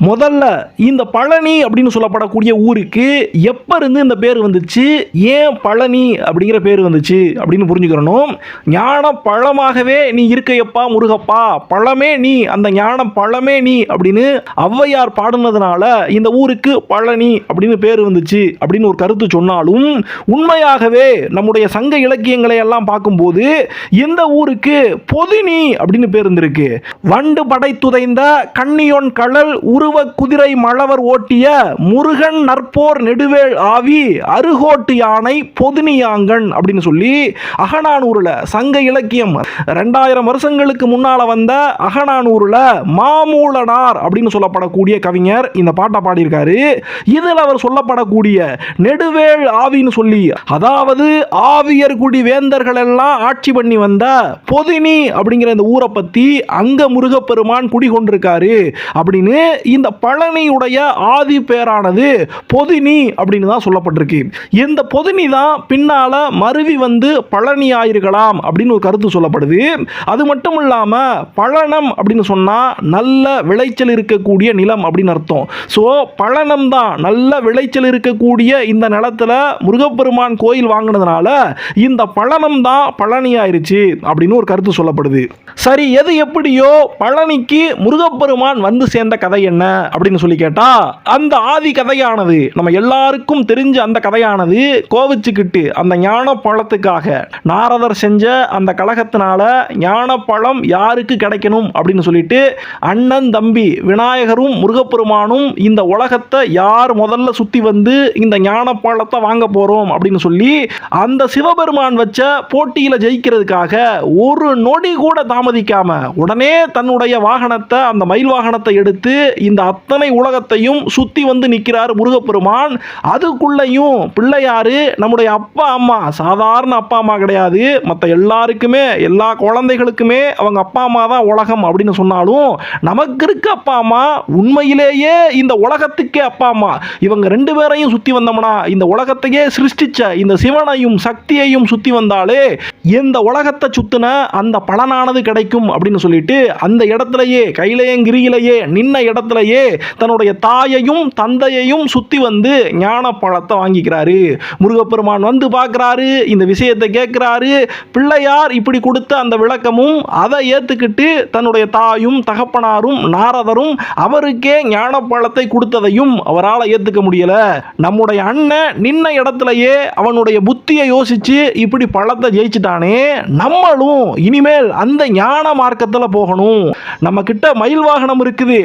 முதல்ல இந்த பழனி அப்படின்னு சொல்லப்படக்கூடிய ஊருக்கு எப்போருந்து இந்த பேர் வந்துச்சு? ஏன் பழனி அப்படிங்கிற பேர் வந்துச்சு அப்படின்னு புரிஞ்சுக்கிறணும். ஞான பழமாகவே நீ இருக்கையப்பா முருகப்பா பழமே நீ அந்த ஞானம் பழமே நீ அப்படின்னு ஔவையார் பாடுனதுனால இந்த ஊருக்கு பழனி அப்படின்னு பேர் வந்துச்சு அப்படின்னு ஒரு கருத்து சொன்னாலும் உண்மையாகவே நம்முடைய சங்க இலக்கியங்களை எல்லாம் பார்க்கும்போது இந்த ஊருக்கு பொதினி அப்படின்னு பேர் இருந்திருக்கு வண்டு படை துதைந்த கண்ணியொன் கடல் உருவ குதிரை மழவர் ஓட்டிய முருகன் நற்போர் நெடுவேள் ஆவி அருகோட்டு யானை பொதுனியாங்கன் அப்படின்னு சொல்லி அகனானூரில் சங்க இலக்கியம். ரெண்டாயிரம் வருஷங்களுக்கு முன்னால் வந்த அகனானூரில் மாமூலனார் அப்படின்னு சொல்லப்படக்கூடிய கவிஞர் இந்த பாட்டை பாடியிருக்காரு. இதில் அவர் சொல்லப்படக்கூடிய நெடுவேள் ஆவின்னு சொல்லி அதாவது ஆவியர் குடி வேந்தர்கள் எல்லாம் ஆட்சி பண்ணி வந்த பொதினி அப்படிங்கிற இந்த ஊரை பற்றி அங்க முருகப்பெருமான் குடி கொண்டிருக்காரு அப்படின்னு இந்த பழனியுடைய ஆதி பேரானது பொதினி அப்படின்னு தான் சொல்லப்பட்டிருக்கு. இந்த பொதினி தான் பின்னால மருவி வந்து பழனி ஆயிருக்கலாம் அப்படின்னு ஒரு கருத்து சொல்லப்படுது. அது மட்டும் இல்லாமல் பழனம் அப்படின்னு சொன்னால் நல்ல விளைச்சல் இருக்கக்கூடிய நிலம் அப்படின்னு அர்த்தம். ஸோ பழனம் தான் நல்ல விளைச்சல் இருக்கக்கூடிய இந்த நிலத்தில் முருகப்பெருமான் கோயில் வாங்கினதுனால இந்த பழனம் தான் பழனி ஆயிருச்சு அப்படின்னு ஒரு கருத்து சொல்லப்படுது. சரி எது எப்படியோ பழனிக்கு முருகப்பெருமான் வந்து சேர்ந்த கதை என்ன? அப்படின்னு சொல்லி கேட்டா அந்த ஆதி கதையானது நம்ம எல்லாருக்கும் தெரிஞ்ச அந்த கதையானது கோவிச்சுக்கிட்டு அந்த ஞான பழத்துக்காக நாரதர் செஞ்ச அந்த கழகத்தினால ஞான பழம் யாருக்கு கிடைக்கணும் அப்படின்னு சொல்லிட்டு அண்ணன் தம்பி விநாயகரும் முருகப்பெருமானும் இந்த உலகத்தை யார் முதல்ல சுத்தி வந்து இந்த ஞான பழத்தை வாங்க போறோம் அப்படின்னு சொல்லி அந்த சிவபெருமான் வச்ச போட்டியில ஜெயிக்கிறதுக்காக ஒரு நொடி கூட தாமதிக்காம உடனே தன்னுடைய வாகனத்தை அந்த மயில் வாகனத்தை எடுத்து இந்த அத்தனை உலகத்தையும் சுத்தி வந்து நிற்கிறார் முருகப்பெருமான். அதுக்குள்ளேயும் பிள்ளையார் நம்முடைய அப்பா அம்மா சாதாரண அப்பா அம்மா கிடையாது. மற்ற எல்லாருக்குமே எல்லா குழந்தைகளுக்குமே அவங்க அப்பா அம்மா தான் உலகம் அப்படின்னு சொன்னாலும் நமக்கு இருக்க அப்பா அம்மா உண்மையிலேயே இந்த உலகத்துக்கே அப்பா அம்மா. இவங்க ரெண்டு பேரையும் சுற்றி வந்தோம்னா இந்த உலகத்தையே சிருஷ்டிச்ச இந்த சிவனையும் சக்தியையும் சுற்றி வந்தாலே இந்த உலகத்தை சுற்றின அந்த பலனானது கிடைக்கும் அப்படின்னு சொல்லிட்டு அந்த இடத்துலயே கையிலையங்கிரியிலேயே நின்ன இடத்துலயே தன்னுடைய தாயையும் தந்தையையும் சுத்தி வந்து ஞான பழத்தை வாங்கிக்கிறாரு. முருகப்பெருமான் வந்து பார்க்குறாரு இந்த விஷயத்தை கேட்குறாரு. பிள்ளையார் இப்படி கொடுத்த அந்த விளக்கமும் அதை ஏற்றுக்கிட்டு தன்னுடைய தாயும் தகப்பனாரும் நாரதரும் அவருக்கே ஞான பழத்தை கொடுத்ததையும் அவரால் ஏற்றுக்க முடியல. நம்முடைய அண்ணன் நின்ன இடத்துலயே அவனுடைய புத்தியை யோசிச்சு இப்படி பழத்தை ஜெயிச்சிட்டானே நம்மளும் இனிமேல் அந்த ஞான மார்க்கத்தில் போகணும். நம்ம கிட்ட மயில் வாகனம் இருக்குது.